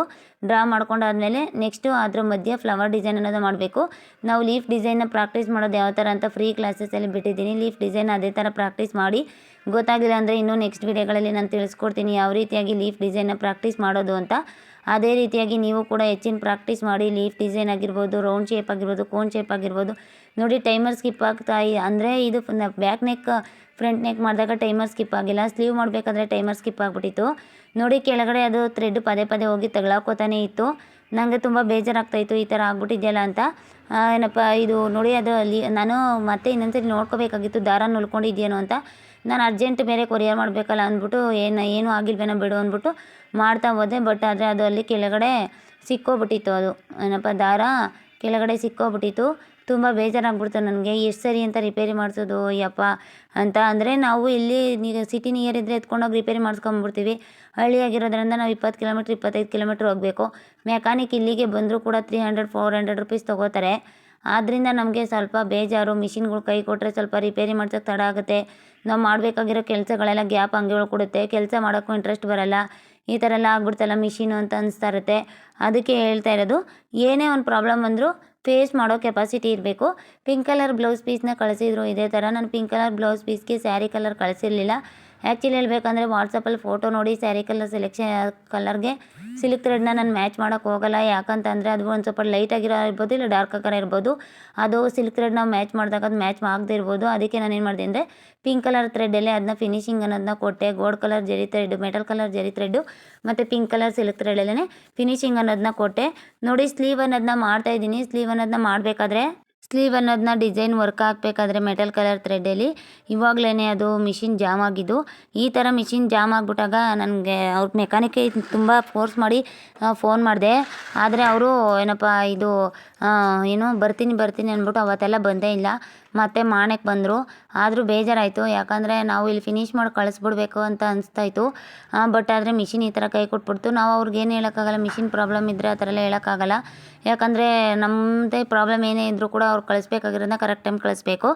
A: ಡ್ರಾ ಮಾಡ್ಕೊಂಡಾದಮೇಲೆ ನೆಕ್ಸ್ಟು ಅದ್ರ ಮಧ್ಯೆ ಫ್ಲವರ್ ಡಿಸೈನ್ ಅನ್ನೋದು ಮಾಡಬೇಕು. ನಾವು ಲೀಫ್ ಡಿಸೈನ್ನ ಪ್ರಾಕ್ಟೀಸ್ ಮಾಡೋದು ಯಾವ ಥರ ಅಂತ ಫ್ರೀ ಕ್ಲಾಸಸಲ್ಲಿ ಬಿಟ್ಟಿದ್ದೀನಿ. ಲೀಫ್ ಡಿಸೈನ್ ಅದೇ ಥರ ಪ್ರಾಕ್ಟೀಸ್ ಮಾಡಿ. ಗೊತ್ತಾಗಿಲ್ಲ ಅಂದರೆ ಇನ್ನೂ ನೆಕ್ಸ್ಟ್ ವಿಡಿಯೋಗಳಲ್ಲಿ ನಾನು ತಿಳಿಸ್ಕೊಡ್ತೀನಿ ಯಾವ ರೀತಿಯಾಗಿ ಲೀಫ್ ಡಿಸೈನ್ನ ಪ್ರಾಕ್ಟೀಸ್ ಮಾಡೋದು ಅಂತ. ಅದೇ ರೀತಿಯಾಗಿ ನೀವು ಕೂಡ ಹೆಚ್ಚಿನ ಪ್ರಾಕ್ಟೀಸ್ ಮಾಡಿ ಲೀಫ್ ಡಿಸೈನ್ ಆಗಿರ್ಬೋದು, ರೌಂಡ್ ಶೇಪ್ ಆಗಿರ್ಬೋದು, ಕೋನ್ ಶೇಪ್ ಆಗಿರ್ಬೋದು ನೋಡಿ, ಟೈಮರ್ ಸ್ಕಿಪ್ ಆಗ್ತಾ ಅಂದರೆ ಇದು ಬ್ಯಾಕ್ ನೆಕ್, ಫ್ರಂಟ್ ನೆಕ್ ಮಾಡಿದಾಗ ಟೈಮರ್ ಸ್ಕಿಪ್ ಆಗಿಲ್ಲ. ಸ್ಲೀವ್ ಮಾಡಬೇಕಾದ್ರೆ ಟೈಮರ್ ಸ್ಕಿಪ್ ಆಗಿಬಿಟ್ಟಿತ್ತು. ನೋಡಿ, ಕೆಳಗಡೆ ಅದು ಥ್ರೆಡ್ ಪದೇ ಪದೇ ಹೋಗಿ ತಗೊಳಕೋತಾನೆ ಇತ್ತು. ನನಗೆ ತುಂಬ ಬೇಜಾರಾಗ್ತಾಯಿತ್ತು ಈ ಥರ ಆಗ್ಬಿಟ್ಟಿದೆಯಲ್ಲ ಅಂತ. ಏನಪ್ಪ, ಇದು ನೋಡಿ, ಅದು ಅಲ್ಲಿ ನಾನು ಮತ್ತೆ ಇನ್ನೊಂದ್ಸರಿ ನೋಡ್ಕೋಬೇಕಾಗಿತ್ತು, ದಾರ ನುಲ್ಕೊಂಡಿದ್ಯೇನೋ ಅಂತ. ನಾನು ಅರ್ಜೆಂಟ್ ಬೇರೆ ಕೊರಿಯರ್ ಮಾಡಬೇಕಲ್ಲ ಅಂದ್ಬಿಟ್ಟು, ಏನು ಏನೂ ಆಗಿಲ್ವೇನೋ ಬಿಡು ಅಂದ್ಬಿಟ್ಟು ಮಾಡ್ತಾ ಹೋದೆ. ಬಟ್ ಆದರೆ ಅದು ಅಲ್ಲಿ ಕೆಳಗಡೆ ಸಿಕ್ಕೋಬಿಟ್ಟಿತ್ತು ಅದು. ಏನಪ್ಪ, ದಾರ ಕೆಳಗಡೆ ಸಿಕ್ಕೋಬಿಟ್ಟಿತ್ತು ತುಂಬ ಬೇಜಾರಾಗ್ಬಿಡ್ತು ನನಗೆ. ಎಷ್ಟು ಸರಿ ಅಂತ ರಿಪೇರಿ ಮಾಡಿಸೋದು, ಯಪ್ಪ ಅಂತ. ಅಂದರೆ ನಾವು ಇಲ್ಲಿ ನೀರು ಸಿಟಿ ನಿಯರ್ ಇದ್ದರೆ ಎತ್ಕೊಂಡೋಗಿ ರಿಪೇರಿ ಮಾಡಿಸ್ಕೊಂಬಿಡ್ತೀವಿ. ಹಳ್ಳಿಯಾಗಿರೋದ್ರಿಂದ ನಾವು ಇಪ್ಪತ್ತು ಕಿಲೋಮೀಟ್ರ್ ಇಪ್ಪತ್ತೈದು ಕಿಲೋಮೀಟ್ರ್ ಹೋಗಬೇಕು. ಮೆಕ್ಯಾನಿಕ್ ಇಲ್ಲಿಗೆ ಬಂದರೂ ಕೂಡ three hundred four hundred rupees ತೊಗೋತಾರೆ. ಆದ್ದರಿಂದ ನಮಗೆ ಸ್ವಲ್ಪ ಬೇಜಾರು. ಮಿಷಿನ್ಗಳು ಕೈ ಕೊಟ್ಟರೆ ಸ್ವಲ್ಪ ರಿಪೇರಿ ಮಾಡ್ಸೋಕ್ಕೆ ತಡ ಆಗುತ್ತೆ. ನಾವು ಮಾಡಬೇಕಾಗಿರೋ ಕೆಲಸಗಳೆಲ್ಲ ಗ್ಯಾಪ್ ಹಂಗೆ ಉಳ್ಕೊಡುತ್ತೆ. ಕೆಲಸ ಮಾಡೋಕ್ಕೂ ಇಂಟ್ರೆಸ್ಟ್ ಬರಲ್ಲ. ಈ ಥರ ಎಲ್ಲ ಆಗ್ಬಿಡ್ತಲ್ಲ ಮಿಷಿನು ಅಂತ ಅನಿಸ್ತಾ ಇರುತ್ತೆ. ಅದಕ್ಕೆ ಹೇಳ್ತಾ ಇರೋದು, ಏನೇ ಒಂದು ಪ್ರಾಬ್ಲಮ್ ಬಂದರೂ ಫೇಸ್ ಮಾಡೋ ಕೆಪಾಸಿಟಿ ಇರಬೇಕು. ಪಿಂಕ್ ಕಲರ್ ಬ್ಲೌಸ್ ಪೀಸ್ನ ಕಳಿಸಿದ್ರು, ಇದೇ ಥರ ನಾನು ಪಿಂಕ್ ಕಲರ್ ಬ್ಲೌಸ್ ಪೀಸ್ಗೆ ಸ್ಯಾರಿ ಕಲರ್ ಕಳಿಸಿರಲಿಲ್ಲ. ಆ್ಯಕ್ಚುಲಿ ಹೇಳಬೇಕಂದ್ರೆ ವಾಟ್ಸಪ್ಪಲ್ಲಿ ಫೋಟೋ ನೋಡಿ ಸ್ಯಾರಿ ಕಲರ್ ಸೆಲೆಕ್ಷನ್ ಕಲರ್ಗೆ ಸಿಲ್ಕ್ ಥ್ರೆಡ್ನ ನಾನು ಮ್ಯಾಚ್ ಮಾಡೋಕ್ಕೆ ಹೋಗಲ್ಲ. ಯಾಕಂತಂದರೆ ಅದು ಒಂದು ಸ್ವಲ್ಪ ಲೈಟ್ ಆಗಿರೋ ಇರ್ಬೋದು, ಇಲ್ಲ ಡಾರ್ಕ್ ಕಲರ್ ಇರ್ಬೋದು. ಅದು ಸಿಲ್ಕ್ ಥ್ರೆಡ್ ನಾವು ಮ್ಯಾಚ್ ಮಾಡಿದಾಗ ಅದು ಮ್ಯಾಚ್ ಆಗದೆ ಇರ್ಬೋದು. ಅದಕ್ಕೆ ನಾನು ಏನು ಮಾಡಿದೆ ಅಂದರೆ ಪಿಂಕ್ ಕಲರ್ ಥ್ರೆಡ್ಡಲ್ಲಿ ಅದನ್ನ ಫಿನಿಶಿಂಗ್ ಅನ್ನೋದನ್ನ ಕೊಟ್ಟೆ. Gold colour zari thread metal colour zari thread ಮತ್ತು ಪಿಂಕ್ ಕಲರ್ ಸಿಲ್ಕ್ ಥ್ರೆಡಲ್ಲೇ ಫಿನಿಶಿಂಗ್ ಅನ್ನೋದನ್ನ ಕೊಟ್ಟೆ. ನೋಡಿ ಸ್ಲೀವ್ ಅನ್ನೋದನ್ನ ಮಾಡ್ತಾಯಿದ್ದೀನಿ ಸ್ಲೀವ್ ಅನ್ನೋದನ್ನ ಮಾಡಬೇಕಾದ್ರೆ ಸ್ಲೀವ್ ಅನ್ನೋದನ್ನ ಡಿಸೈನ್ ವರ್ಕ್ ಹಾಕಬೇಕಾದ್ರೆ ಮೆಟಲ್ ಕಲರ್ ಥ್ರೆಡ್ಡಲ್ಲಿ ಇವಾಗಲೇ ಅದು ಮಿಷಿನ್ ಜಾಮ್ ಆಗಿದ್ದು. ಈ ಥರ ಮಿಷಿನ್ ಜಾಮ್ ಆಗಿಬಿಟ್ಟಾಗ ನನಗೆ ಅವ್ರ ಮೆಕ್ಯಾನಿಕ್ ತುಂಬ ಫೋರ್ಸ್ ಮಾಡಿ ಫೋನ್ ಮಾಡಿದೆ. ಆದರೆ ಅವರು ಏನಪ್ಪ, ಇದು ಏನು ಬರ್ತೀನಿ ಬರ್ತೀನಿ ಅಂದ್ಬಿಟ್ಟು ಅವತ್ತೆಲ್ಲ ಬಂದೇ ಇಲ್ಲ. ಮತ್ತೆ ಮಾಣಕ್ಕೆ ಬಂದರು. ಆದರೂ ಬೇಜಾರಾಯಿತು. ಯಾಕಂದರೆ ನಾವು ಇಲ್ಲಿ ಫಿನಿಶ್ ಮಾಡಿ ಕಳಿಸ್ಬಿಡ್ಬೇಕು ಅಂತ ಅನಿಸ್ತಾಯಿತ್ತು ಬಟ್ ಆದರೆ ಮಿಷಿನ್ ಈ ಥರ ಕೈ ಕೊಟ್ಬಿಡ್ತು. ನಾವು ಅವ್ರಿಗೆ ಏನು ಹೇಳೋಕ್ಕಾಗಲ್ಲ. ಮಿಷಿನ್ ಪ್ರಾಬ್ಲಮ್ ಇದ್ದರೆ ಆ ಥರ ಎಲ್ಲ ಹೇಳೋಕ್ಕಾಗಲ್ಲ. ಯಾಕಂದರೆ ನಮ್ಮದೇ ಪ್ರಾಬ್ಲಮ್ ಏನೇ ಇದ್ದರೂ ಕೂಡ ಅವ್ರು ಕಳಿಸ್ಬೇಕಾಗಿರೋದನ್ನ ಕರೆಕ್ಟ್ ಟೈಮ್ ಕಳಿಸ್ಬೇಕು.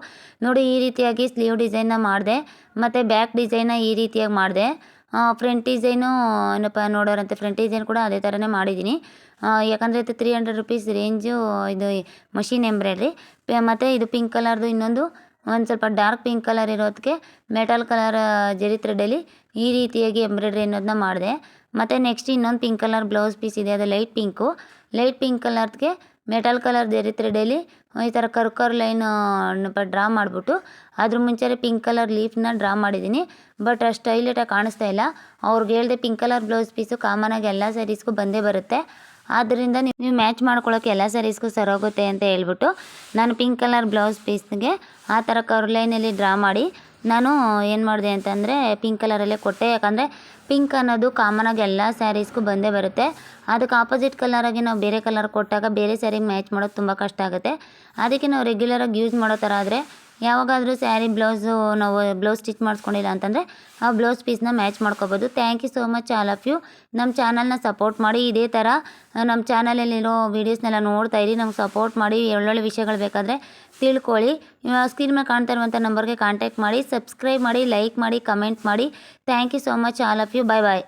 A: ನೋಡಿ ಈ ರೀತಿಯಾಗಿ ಸ್ಲೀವ್ ಡಿಸೈನ್ನ ಮಾಡಿದೆ. ಮತ್ತು ಬ್ಯಾಕ್ ಡಿಸೈನ್ನ ಈ ರೀತಿಯಾಗಿ ಮಾಡಿದೆ. ಫ್ರಂಟ್ ಡಿಸೈನು ಏನಪ್ಪ ನೋಡೋರಂತೆ ಫ್ರಂಟ್ ಡಿಸೈನ್ ಕೂಡ ಅದೇ ಥರನೇ ಮಾಡಿದ್ದೀನಿ. ಯಾಕಂದರೆ ಇದು ತ್ರೀ ಹಂಡ್ರೆಡ್ ರುಪೀಸ್ ರೇಂಜು ಇದು ಮಷೀನ್ ಎಂಬ್ರಾಯ್ಡ್ರಿ ಮತ್ತು ಇದು ಪಿಂಕ್ ಕಲರ್ದು ಇನ್ನೊಂದು, ಒಂದು ಸ್ವಲ್ಪ ಡಾರ್ಕ್ ಪಿಂಕ್ ಕಲರ್ ಇರೋದಕ್ಕೆ ಮೆಟಲ್ ಕಲರ್ ಜರಿ ಥ್ರೆಡಲ್ಲಿ ಈ ರೀತಿಯಾಗಿ ಎಂಬ್ರಾಯ್ಡ್ರಿ ಅನ್ನೋದನ್ನ ಮಾಡಿದೆ. ಮತ್ತು ನೆಕ್ಸ್ಟ್ ಇನ್ನೊಂದು ಪಿಂಕ್ ಕಲರ್ ಬ್ಲೌಸ್ ಪೀಸ್ ಇದೆ, ಅದು ಲೈಟ್ ಪಿಂಕು ಲೈಟ್ ಪಿಂಕ್ ಕಲರ್ಗೆ ಮೆಟಲ್ ಕಲರ್ ಜರಿ ಡೈಲಿ ಈ ಥರ ಕರ್ ಕರ್ ಲೈನ್ ಡ್ರಾ ಮಾಡಿಬಿಟ್ಟು, ಅದ್ರ ಮುಂಚೆ ಪಿಂಕ್ ಕಲರ್ ಲೀಫ್ನ ಡ್ರಾ ಮಾಡಿದ್ದೀನಿ. ಬಟ್ ಅಷ್ಟು ಹೈಲೈಟಾಗಿ ಕಾಣಿಸ್ತಾ ಇಲ್ಲ. ಅವ್ರಿಗೆ ಹೇಳ್ದೆ ಪಿಂಕ್ ಕಲರ್ ಬ್ಲೌಸ್ ಪೀಸು ಕಾಮನಾಗಿ ಎಲ್ಲ ಸ್ಯಾರೀಸ್ಗೂ ಬಂದೇ ಬರುತ್ತೆ. ಆದ್ದರಿಂದ ನೀವು ನೀವು ಮ್ಯಾಚ್ ಮಾಡ್ಕೊಳ್ಳೋಕೆ ಎಲ್ಲ ಸ್ಯಾರೀಸ್ಗೂ ಸರೋಗುತ್ತೆ ಅಂತ ಹೇಳ್ಬಿಟ್ಟು, ನಾನು ಪಿಂಕ್ ಕಲರ್ ಬ್ಲೌಸ್ ಪೀಸ್ಗೆ ಆ ಥರ ಕರ್ ಲೈನಲ್ಲಿ ಡ್ರಾ ಮಾಡಿ, ನಾನು, ಏನು ಮಾಡಿದೆ ಅಂತಂದರೆ ಪಿಂಕ್ ಕಲರಲ್ಲೇ ಕೊಟ್ಟೆ. ಯಾಕಂದರೆ ಪಿಂಕ್ ಅನ್ನೋದು ಕಾಮನಾಗಿ ಎಲ್ಲ ಸ್ಯಾರೀಸ್ಗೂ ಬಂದೇ ಬರುತ್ತೆ. ಅದಕ್ಕೆ ಆಪೋಸಿಟ್ ಕಲರಾಗಿ ನಾವು ಬೇರೆ ಕಲರ್ ಕೊಟ್ಟಾಗ ಬೇರೆ ಸ್ಯಾರಿಗೆ ಮ್ಯಾಚ್ ಮಾಡೋದು ತುಂಬ ಕಷ್ಟ ಆಗುತ್ತೆ. ಅದಕ್ಕೆ ನಾವು ರೆಗ್ಯುಲರಾಗಿ ಯೂಸ್ ಮಾಡೋ ಥರ ಆದರೆ ಯಾವಾಗಾದರೂ ಸ್ಯಾರಿ, ಬ್ಲೌಸು ನಾವು ಬ್ಲೌಸ್ ಸ್ಟಿಚ್ ಮಾಡಿಸ್ಕೊಂಡಿಲ್ಲ ಅಂತಂದರೆ ಆ ಬ್ಲೌಸ್ ಪೀಸ್ನ ಮ್ಯಾಚ್ ಮಾಡ್ಕೋಬೋದು. Thank you so much all of you ನಮ್ಮ ಚಾನಲ್ನ ಸಪೋರ್ಟ್ ಮಾಡಿ. ಇದೇ ಥರ ನಮ್ಮ ಚಾನಲಲ್ಲಿರೋ ವೀಡಿಯೋಸ್ನೆಲ್ಲ ನೋಡ್ತಾ ಇರಿ. ನಮ್ಗೆ ಸಪೋರ್ಟ್ ಮಾಡಿ. ಒಳ್ಳೊಳ್ಳೆ ವಿಷಯಗಳು ಬೇಕಾದರೆ ತಿಳ್ಕೊಳ್ಳಿ. ಸ್ಕ್ರೀನ್ ಮೇಲೆ ಕಾಣ್ತಾ ಇರುವಂಥ ನಂಬರ್ಗೆ ಕಾಂಟ್ಯಾಕ್ಟ್ ಮಾಡಿ. ಸಬ್ಸ್ಕ್ರೈಬ್ ಮಾಡಿ ಲೈಕ್ ಮಾಡಿ ಕಮೆಂಟ್ ಮಾಡಿ. Thank you so much all of you bye bye